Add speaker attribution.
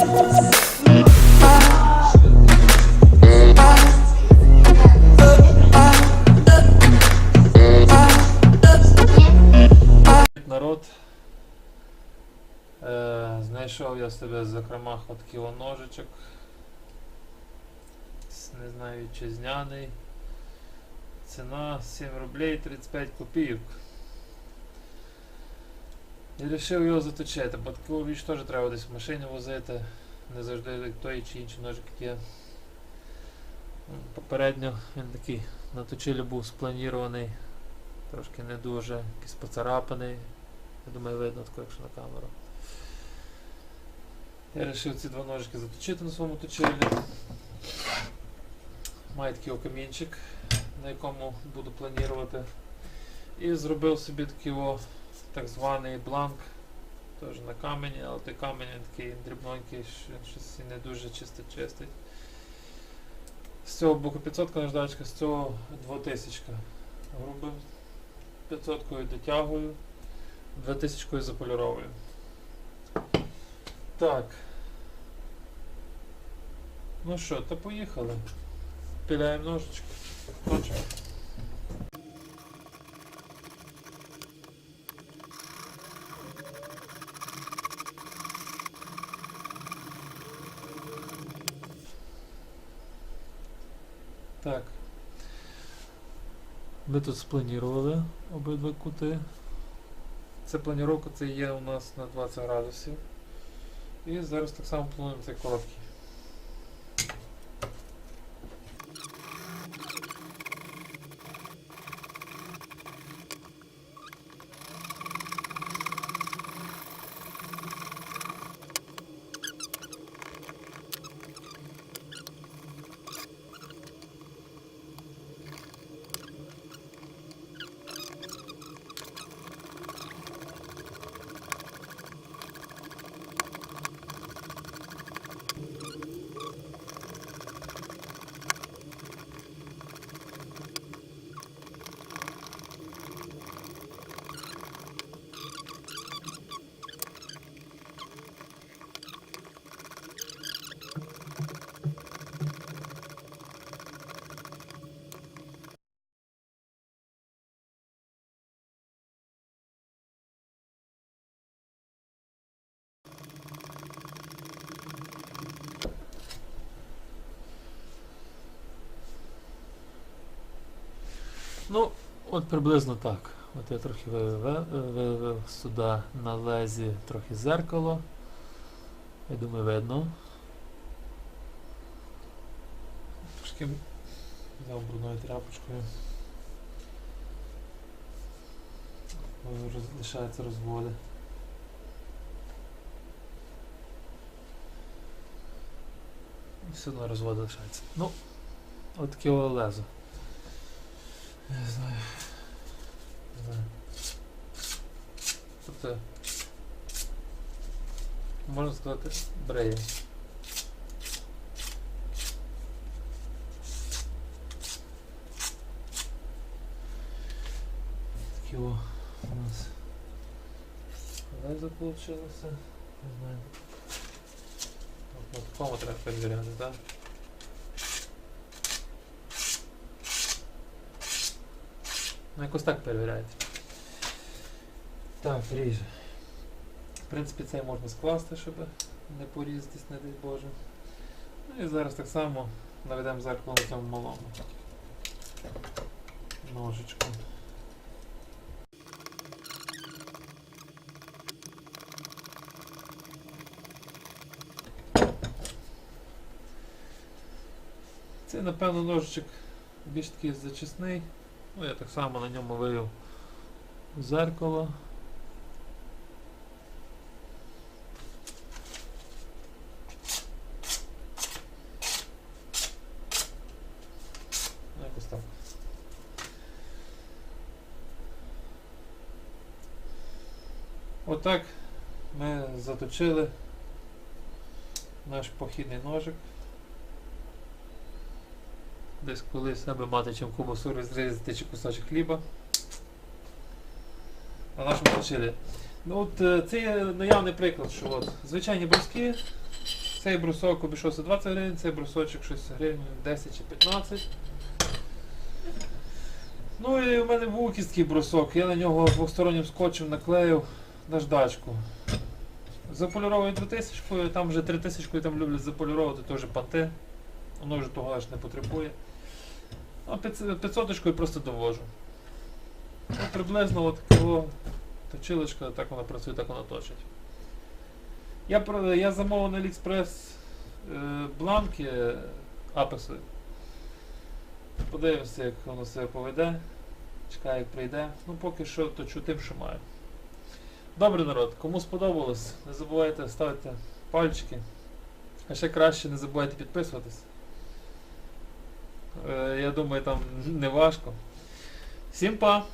Speaker 1: Народ. Е, знайшов я себе зокрема от кіло ножичок. Не знаю вітчизняний. Ціна 7 рублей 35 копійок. І вирішив його заточити, бо таку річ теж треба десь в машині возити. Не завжди той чи інший ножик є. Попередньо він такий на точилі був спланірований. Трошки не дуже, якийсь поцарапаний. Я думаю, видно тако, якщо на камеру. Я вирішив ці два ножики заточити на своєму точилі. Маю такий окамінчик, на якому буду планувати. І зробив собі такий о, так званий бланк. Теж на камені, але той камінь він такий дрібненький, він щось не дуже чисто чистить. З цього боку 500 наждачка, з цього 2000. Грубим 500 дотягую, 2000 заполіровую. Так. Ну що, то поїхали. Піляємо ножички. Ножик. Так. Ми тут спланірували обидва кути. Це планіровка це є у нас на 20 градусів. І зараз так само плануємо цей короткий. Ну, от приблизно так. От я трохи вивів, сюди на лезі трохи зеркало. Я думаю, видно. Трошки взяв брудною тряпочкою. Лишаються розводи. І все одно розводи лишаються. Ну, от таке лезо. Не знаю. Не знаю. Тобто, можна сказати, бреє. Такі у нас лезо получилося. Не знаю. От, от такому треба перевіряти, так? Ну, якось так перевіряєте. Так, ріже. В принципі, це можна скласти, щоб не порізатись, не дай Боже. Ну і зараз так само наведемо зеркало на цьому малому. Ножичком. Це, напевно, ножичок більш такий зачисний. Ну, я так само на ньому вивів зеркало. Ну. Отак ми заточили наш похідний ножик. Десь колись аби мати чим кубасу розрізати чи кусочок хліба. На нашому точилі. Ну от е, це є наявний приклад, що от звичайні бруски Цей брусок обійшовся 20 гривень, цей брусочок щось гривень 10 чи 15. Ну і у мене був кісткий брусок, я на нього двостороннім скотчем наклеїв наждачку. Заполіровую 3000, там вже 3000 там люблять заполіровувати теж панти. Воно вже того аж не потребує. А 500 просто довожу. Ну, приблизно от такого точилочка, так вона працює, так вона точить. Я, я замовив на AliExpress бланки аписи. Подивимося, як воно себе поведе. Чекаю, як прийде. Ну поки що точу тим, що маю. Добре, народ, кому сподобалось, не забувайте ставити пальчики. А ще краще не забувайте підписуватись. Е, я думаю, там не важко. Всім па!